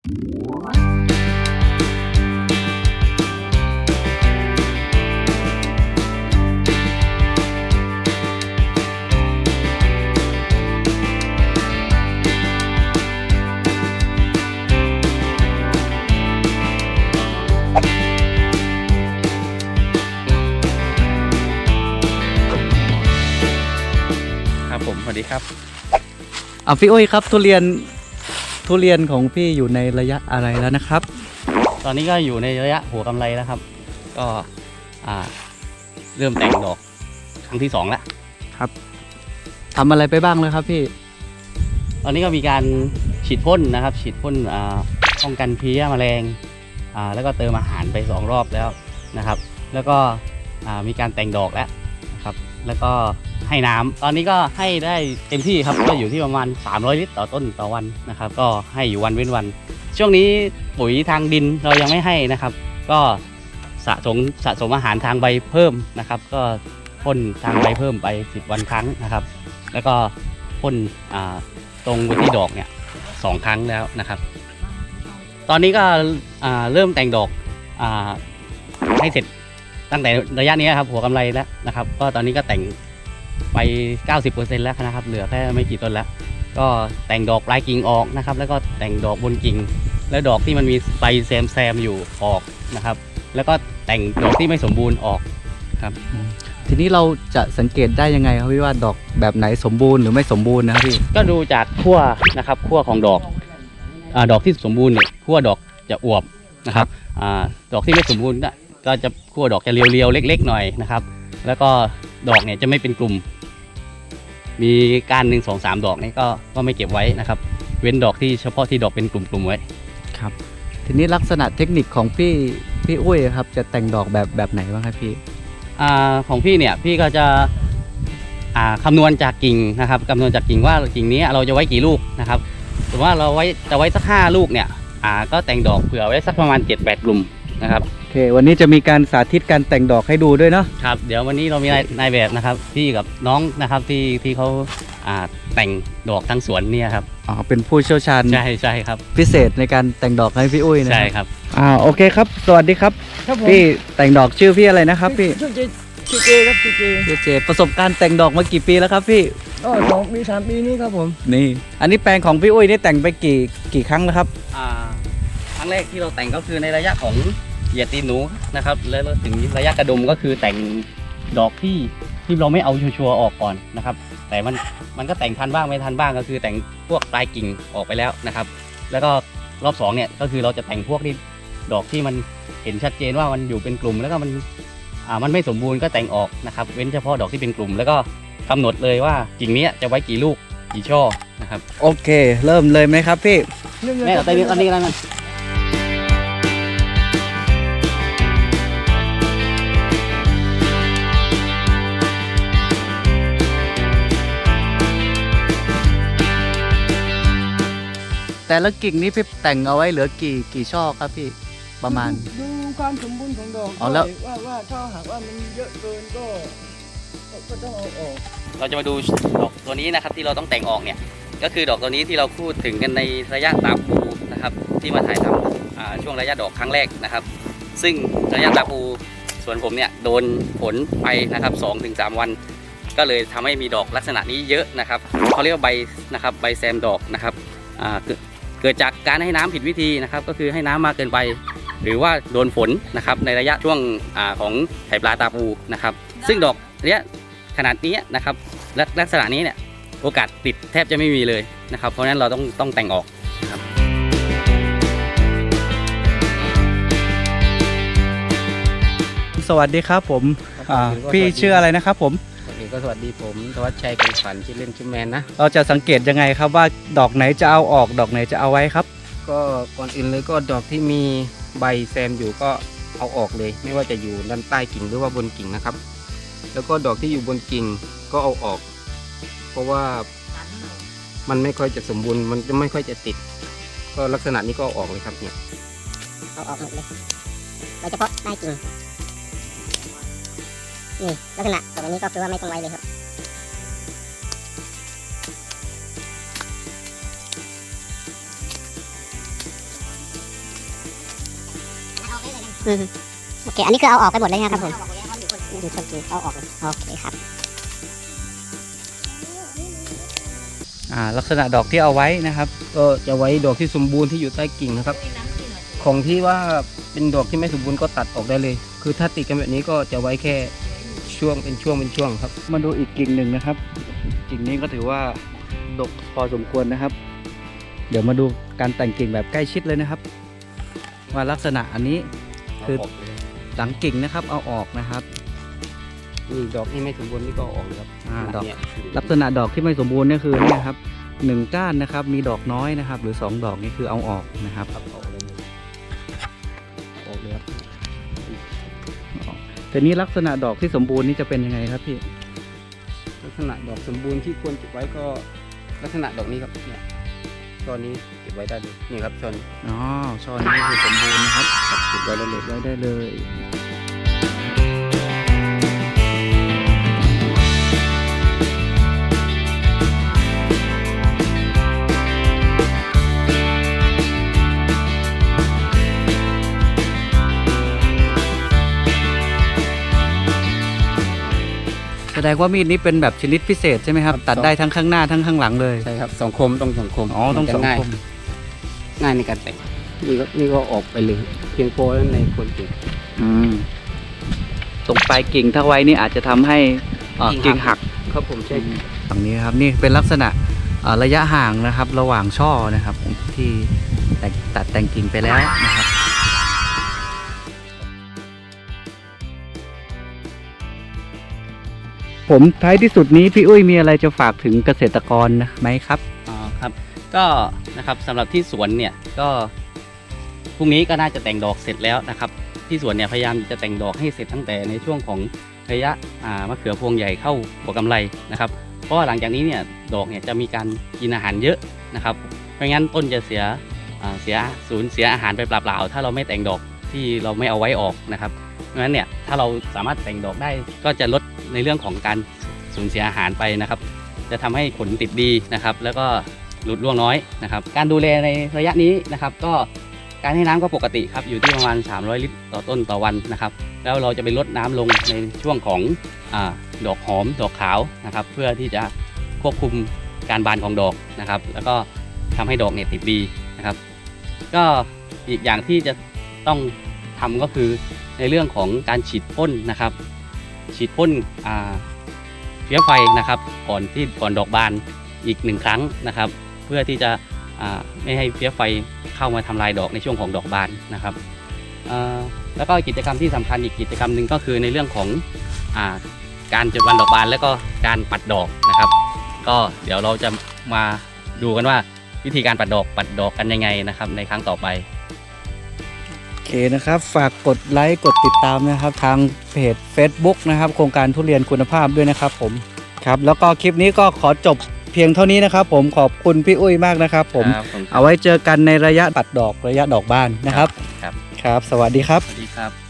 ครับผมสวัสดีครับอะพี่อ้ยครับทุเรียน ทุเรียนของพี่อยู่ในระยะอะไรแล้วนะครับ ตอนนี้ก็อยู่ในระยะหัวกำไรแล้วครับ ก็อ่าเริ่มแต่งดอกครั้งที่สองแล้วทำอะไรไปบ้างแล้วครับพี่ตอนนี้ก็มีการฉีดพ่นนะครับ ฉีดพ่นอ่าป้องกันเพลี้ยแมลงอ่าแล้วก็เติมอาหารไปสองรอบแล้วนะครับ แล้วก็อ่ามีการแต่งดอกแล้วนะครับ แล้วก็ให้น้ำตอนนี้ก็ให้ได้เต็มที่ครับก็อยู่ที่ประมาณ 300 ลิตรต่อต้นต่อวันนะครับ ก็ให้อยู่วันเว้นวัน ช่วงนี้ปุ๋ยทางดินเรายังไม่ให้นะครับ ก็สะสมสะสมอาหารทางใบเพิ่มนะครับ ก็พ่นทางใบเพิ่มไป 10 วันครั้งนะครับ แล้วก็พ่นตรงไปที่ดอกเนี่ยสองครั้งแล้วนะครับ ตอนนี้ก็เริ่มแต่งดอกอให้เสร็จ ตั้งแต่ระยะนี้ครับหัวกำไรแล้วนะครับ ก็ตอนนี้ก็แต่งไป 90%แล้วนะครับ เหลือแค่ไม่กี่ต้นแล้ว ก็แต่งดอกปลายกิ่งออกนะครับ แล้วก็แต่งดอกบนกิ่ง และดอกที่มันมีใบแซมแซมๆอยู่ออกนะครับ แล้วก็แต่งดอกที่ไม่สมบูรณ์ออกครับ ทีนี้เราจะสังเกตได้ยังไงครับพี่ว่าดอกแบบไหนสมบูรณ์หรือไม่สมบูรณ์นะครับพี่ก็ดูจากขั้วนะครับขั้วของดอกอาดอกที่สมบูรณ์เนี่ยขั้วดอกจะอวบนะครับอาดอกที่ไม่สมบูรณ์ก็ ก็จะขั้วดอกจะเรียวๆเล็ก ๆ หน่อยนะครับ แล้วก็ดอกเนี่ยจะไม่เป็นกลุ่ม มีการหนึ่งสองสามดอกนี่ก็ก็ไม่เก็บไว้นะครับ เว้นดอกที่เฉพาะที่ดอกเป็นกลุ่มๆไว้ ครับทีนี้ลักษณะเทคนิคของพี่พี่อุ้ยครับจะแต่งดอกแบบแบบไหนบ้างครับพี่อาของพี่เนี่ยพี่ก็จะอ่าคำนวณจากกิ่งนะครับคำนวณจากกิ่งว่ากิ่งนี้เราจะไว้กี่ลูกนะครับสมมติว่าเราไว้จะไว้สักห้าลูกเนี่ยอ่าก็แต่งดอกเผื่อไว้สักประมาณ7จ็ดแปดกลุ่ม นะครับโอเค วันนี้จะมีการสาธิตการแต่งดอกให้ดูด้วยเนาะครับเดี๋ยววันนี้เรามีนายนายแบบนะครับพี่กับน้องนะครับที่ที่เขาอ่าแต่งดอกทั้งสวนเนี่ยครับอ๋อเป็นผู้เชี่ยวชาญใช่ใช่ครับพิเศษในการแต่งดอกให้พี่อุ้ยนะใช่ครับอ่าโอเคครับ สวัสดีครับครับผมพี่แต่งดอกชื่อพี่อะไรนะครับพี่ชื่อเจชื่อเจครับชื่อเจเจเจประสบการณ์แต่งดอกมากี่ปีแล้วครับพี่ก็สองปีสามปีนี้ครับผมนี่ อันนี้แปลงของพี่อุ้ยนี่แต่งไปกี่กี่ครั้งแล้วครับอ่าครั้งแรกที่เราแต่งก็คือในระยะของ เหยียดตีนหนูนะครับ แล้วถึงระยะกระดุมก็คือแต่งดอกที่ที่เราไม่เอาชัวร์ๆออกก่อนนะครับ แต่มันมันก็แต่งทันบ้างไม่ทันบ้างก็คือแต่งพวกปลายกิ่งออกไปแล้วนะครับ แล้วก็รอบสองเนี่ยก็คือเราจะแต่งพวกที่ดอกที่มันเห็นชัดเจนว่ามันอยู่เป็นกลุ่ม แล้วก็มันอ่ามันไม่สมบูรณ์ก็แต่งออกนะครับ เว้นเฉพาะดอกที่เป็นกลุ่ม แล้วก็กำหนดเลยว่ากิ่งเนี้ยจะไว้กี่ลูกกี่ช่อนะครับ โอเค เริ่มเลยไหมครับพี่เรื่องแม่เอาไปนี่อันนี้กัน แต่ละกิ่งนี้พี่แต่งเอาไว้เหลือกี่กี่ช่อครับพี่ประมาณ ดูความสมบูรณ์ของดอกอ๋อแล้วด้วยว่าว่าถ้าหากว่ามันเยอะเกินก็ก็ก็ต้องเอาออกเราจะมาดูดอกตัวนี้นะครับที่เราต้องแต่งออกเนี่ยก็คือดอกตัวนี้ที่เราพูดถึงกันในระยะตาปูนะครับที่มาถ่ายทำอ่าช่วงระยะดอกครั้งแรกนะครับ ซึ่งระยะตาปูส่วนผมเนี่ยโดนผลไปนะครับ2-3ถึงวัน ก็เลยทำให้มีดอกลักษณะนี้เยอะนะครับเขาเรียกว่าใบนะครับใบแซมดอกนะครับอ่า เกิดเกิดจากการให้น้ำผิดวิธีนะครับ ก็คือให้น้ำมากเกินไป หรือว่าโดนฝนนะครับในระยะช่วงอาของไข่ปลาตาปูนะครับ ซึ่งดอกเนี้ยขนาดนี้นะครับและลักษณะนี้เนี่ยโอกาสติดแทบจะไม่มีเลยนะครับ เพราะฉะนั้นเราต้องต้องแต่งออกสวัสดีครับผมอ่าพี่ชื่ออะไรนะครับผม ก็สวัสดีผมธวัชชัยกันขวัญชื่อเล่นชื่อแมนนะ เราจะสังเกตยังไงครับว่าดอกไหนจะเอาออก ดอกไหนจะเอาไว้ครับ ก็ก่อนอื่นเลยก็ดอกที่มีใบแซมอยู่ก็เอาออกเลย ไม่ว่าจะอยู่ด้านใต้กิ่งหรือว่าบนกิ่งนะครับ แล้วก็ดอกที่อยู่บนกิ่งก็เอาออก เพราะว่ามันไม่ค่อยจะสมบูรณ์มันจะไม่ค่อยจะติด ก็ลักษณะนี้ก็เอาออกเลยครับเนี่ยเอาออกหมดเลยโดยเฉพาะใต้กิ่ง นี่ลักษณะตรงนี้ก็คือว่าไม่ต้องไว้เลยครับออืมโอเค อันนี้คือเอาออกไปหมดเลยนะครับผมดูต้นกิ่งเอาออกเลยโอเคครับ อ่า ลักษณะดอกที่เอาไว้นะครับ ก็จะไว้ดอกที่สมบูรณ์ที่อยู่ใต้กิ่งนะครับ ของที่ว่าเป็นดอกที่ไม่สมบูรณ์ก็ตัดออกได้เลย คือถ้าติดกันแบบนี้ก็จะไว้แค่ ช่วงเป็นช่วงเป็นช่วงครับ มาดูอีกกิ่งหนึ่งนะครับ กิ่งนี้ก็ถือว่าดกพอสมควรนะครับ เดี๋ยวมาดูการแต่งกิ่งแบบใกล้ชิดเลยนะครับ ว่าลักษณะอันนี้คือหลังกิ่งนะครับ เอาออกนะครับนี่ดอกที่ไม่สมบูรณ์นี่ก็เอาออกเลยครับอ่าดอกเนี่ยลักษณะดอกที่ไม่สมบูรณ์เนี่ยคือเนี่ยครับหนึ่งก้านนะครับ มีดอกน้อยนะครับ หรือสองดอกนี่คือเอาออกนะครับ แต่นี้ลักษณะดอกที่สมบูรณ์นี่จะเป็นยังไงครับพี่ ลักษณะดอกสมบูรณ์ที่ควรเก็บไว้ก็ลักษณะดอกนี้ครับเนี่ยตอนนี้เก็บไว้ได้เลยนี่ครับชนอ๋อช่อนี้คือสมบูรณ์นะครับเก็บไว้ได้เลยไว้ได้เลย ดงว่ามีดนี้เป็นแบบชนิดพิเศษใช่ไหมครับ ตัดได้ทั้งข้างหน้าทั้งข้างหลังเลย ใช่ครับสองคมต้องสองคมอ๋อต้องมันสจะองง่ายคมง่ายในการแต่งนี่ก็นี่ก็ออกไปเลยเพียงพอแล้วในคนเก่ง อืมตรงปลายกิ่งถ้าไว้นี่อาจจะทำให้เอ่อกิ่กิ่งงหัหัก ก ครับผมใช่ฝั่งนี้นะครับนี่เป็นลักษณะเอ่อระยะห่างนะครับ ระหว่างช่อนะครับที่แต่งตัดแต่งกิ่งไปแล้วนะครับ ผมท้ายที่สุดนี้พี่อุ้ยมีอะไรจะฝากถึงเกษตรกรนะไหมครับอ๋อครับก็นะครับสำหรับที่สวนเนี่ยก็พรุ่งนี้ก็น่าจะแต่งดอกเสร็จแล้วนะครับที่สวนเนี่ยพยายามจะแต่งดอกให้เสร็จตั้งแต่ในช่วงของระยะอ่ามะเขือพวงใหญ่เข้าหัวกำไรนะครับ เพราะว่าหลังจากนี้เนี่ยดอกเนี่ยจะมีการกินอาหารเยอะนะครับไม่งั้นต้นจะเสียเสียสูญเสียอาหารไปเปล่าๆถ้าเราไม่แต่งดอกที่เราไม่เอาไว้ออกนะครับ เพราะฉะนั้นเนี่ยถ้าเราสามารถแต่งดอกได้ก็จะลดในเรื่องของการสูญเสียอาหารไปนะครับ จะทำให้ผลติดดีนะครับ แล้วก็หลุดร่วงน้อยนะครับ การดูแลในระยะนี้นะครับ ก็การให้น้ำก็ปกติครับอยู่ที่ประมาณ 300 ลิตรต่อต้นต่อวันนะครับ แล้วเราจะไปลดน้ำลงในช่วงของอดอกหอมดอกขาวนะครับ เพื่อที่จะควบคุมการบานของดอกนะครับ แล้วก็ทำให้ดอกเนี่ยติดดีนะครับ ก็อีกอย่างที่จะต้อง ทำก็คือในเรื่องของการฉีดพ่นนะครับ ฉีดพ่นเพี้ยไฟนะครับ ก่อนที่ก่อนดอกบานอีกหนึ่งครั้งนะครับ เพื่อที่จะไม่ให้เพี้ยไฟเข้ามาทำลายดอกในช่วงของดอกบานนะครับแล้วก็กิจกรรมที่สำคัญอีกกิจกรรมหนึ่งก็คือในเรื่องของอการจุดวันดอกบานแล้วก็การปัดดอกนะครับ ก็เดี๋ยวเราจะมาดูกันว่าวิธีการปัดดอกปัดดอกกันยังไงนะครับ ในครั้งต่อไป เคนะครับ ฝากกดไลค์กดติดตามนะครับ ทางเพจ Facebook นะครับ โครงการทุเรียนคุณภาพด้วยนะครับผมครับ แล้วก็คลิปนี้ก็ขอจบเพียงเท่านี้นะครับ ผมขอบคุณพี่อุ้ยมากนะครับ ผมครับผม เอาไว้เจอกันในระยะปัดดอกระยะดอกบานนะครับ ครับ ครับ สวัสดีครับ สวัสดีครับ